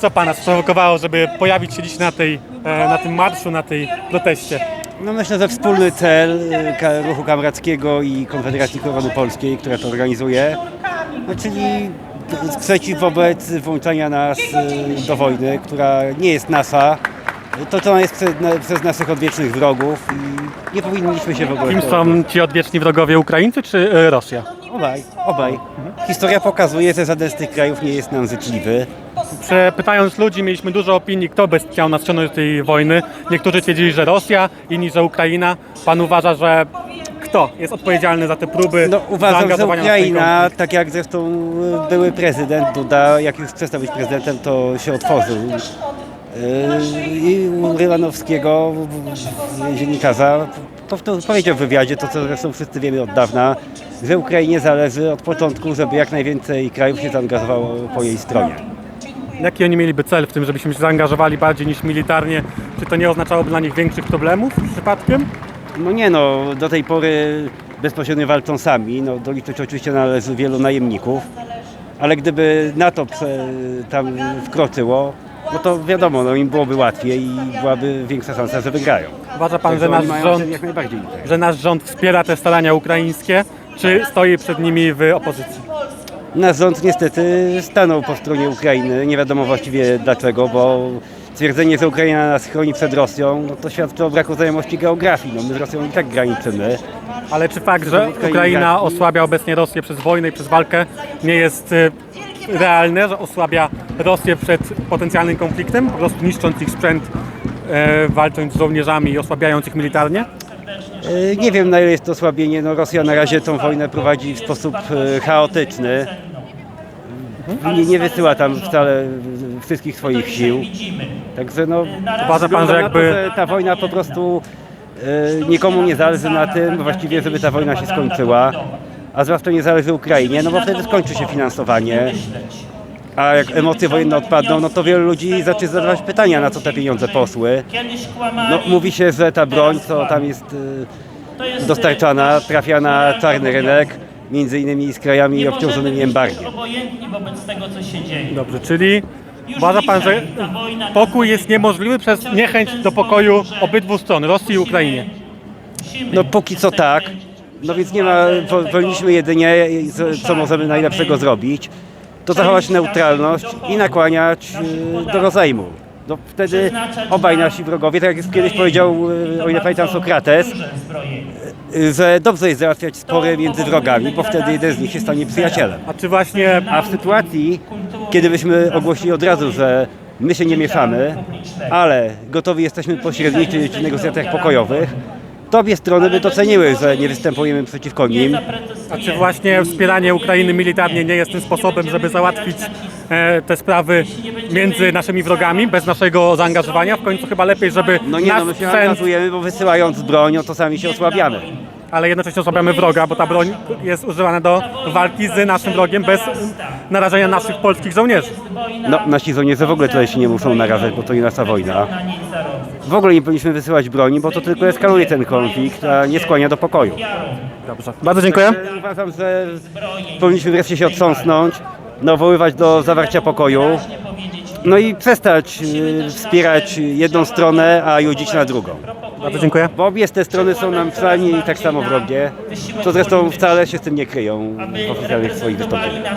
Co pana sprowokowało, żeby pojawić się dziś na, tej, e, na tym marszu, na tej proteście? No myślę, że wspólny cel ka- Ruchu Kamrackiego i Konfederacji Korony Polskiej, która to organizuje, no czyli sprzeciw wobec włączania nas y, do wojny, która nie jest nasza, toczona jest przez, przez naszych odwiecznych wrogów i nie powinniśmy się w ogóle... Kim to- są ci odwieczni wrogowie Ukraińcy czy e, Rosja? Obaj, obaj. Historia pokazuje, że żaden z tych krajów nie jest nam życzliwy. Prze- Pytając ludzi, mieliśmy dużo opinii, kto by chciał nas ściągnąć do tej wojny. Niektórzy twierdzili, że Rosja, inni, że Ukraina. Pan uważa, że kto jest odpowiedzialny za te próby No, uważam, że Ukraina, tak jak zresztą y, były prezydent Duda, jak już przestał być prezydentem, to się otworzył. Y, I w- dziennikarza, powiedział w wywiadzie to, co zresztą wszyscy wiemy od dawna, że Ukrainie zależy od początku, żeby jak najwięcej krajów się zaangażowało po jej stronie. Jaki oni mieliby cel w tym, żebyśmy się zaangażowali bardziej niż militarnie? Czy to nie oznaczałoby dla nich większych problemów przypadkiem? No nie no, do tej pory bezpośrednio walczą sami, no doliczyć oczywiście należy wielu najemników, ale gdyby NATO prze, tam wkroczyło, no to wiadomo, no im byłoby łatwiej i byłaby większa szansa, że wygrają. Uważa pan, Także że nasz oni mają rząd że nasz rząd wspiera te starania ukraińskie, czy stoi przed nimi w opozycji? Nasz rząd niestety stanął po stronie Ukrainy, nie wiadomo właściwie dlaczego, bo twierdzenie, że Ukraina nas chroni przed Rosją, no to świadczy o braku znajomości geografii, no my z Rosją i tak graniczymy. Ale czy fakt, że Ukraina- osłabia obecnie Rosję przez wojnę i przez walkę, nie jest y, realne, że osłabia Rosję przed potencjalnym konfliktem, po prostu niszcząc ich sprzęt, e, walcząc z żołnierzami i osłabiając ich militarnie? E, Nie wiem na ile jest to osłabienie. No, Rosja na razie tą wojnę prowadzi w sposób e, chaotyczny. Nie, nie wysyła tam wcale wszystkich swoich sił. Także no, Uważa pan, że jakby ta wojna po prostu e, nikomu nie zależy na tym, właściwie żeby ta wojna się skończyła. A zwłaszcza nie zależy Ukrainie, no bo wtedy skończy się finansowanie. A jak emocje wojenne odpadną, no to wielu ludzi zacznie zadawać pytania, na co te pieniądze poszły. No, mówi się, że ta broń, co tam jest y, dostarczana, trafia na czarny rynek, między innymi z krajami obciążonymi embargiem. obojętni wobec tego, co się dzieje. Dobrze, czyli uważa pan, że pokój jest niemożliwy przez niechęć do pokoju obydwu stron, Rosji i Ukrainie? No póki co tak, no więc nie ma, powinniśmy jedynie, co możemy najlepszego zrobić, to zachować neutralność i nakłaniać y, do rozejmu. No wtedy obaj nasi wrogowie, tak jak kiedyś powiedział, o ile pamiętam Sokrates, y, że dobrze jest załatwiać spory między wrogami, bo wtedy jeden z nich się stanie przyjacielem. A czy właśnie A w sytuacji, kiedy byśmy ogłosili od razu, że my się nie mieszamy, ale gotowi jesteśmy pośredniczyć w negocjacjach pokojowych, obie strony by doceniły, że nie występujemy przeciwko nim. A czy właśnie wspieranie Ukrainy militarnie nie jest tym sposobem, żeby załatwić e, te sprawy między naszymi wrogami, bez naszego zaangażowania? W końcu chyba lepiej, żeby No nie, nasz no my się sprzęt, angażujemy, bo wysyłając broń, no to sami się osłabiamy. ale jednocześnie osłabiamy wroga, bo ta broń jest używana do walki z naszym wrogiem bez narażenia naszych polskich żołnierzy. No, nasi żołnierze w ogóle tutaj się nie muszą narażać, bo to nie nasza wojna. W ogóle nie powinniśmy wysyłać broni, bo to tylko eskaluje ten konflikt, a nie skłania do pokoju. Dobrze. Bardzo dziękuję. Także Uważam, że powinniśmy wreszcie się otrząsnąć, nawoływać do zawarcia pokoju, no i przestać y, wspierać jedną stronę, a judzić na drugą. Bardzo dziękuję. Bo obie te strony są nam przynajmniej tak samo wrogie, co zresztą wcale się z tym nie kryją w oficjalnych swoich wystąpieniach.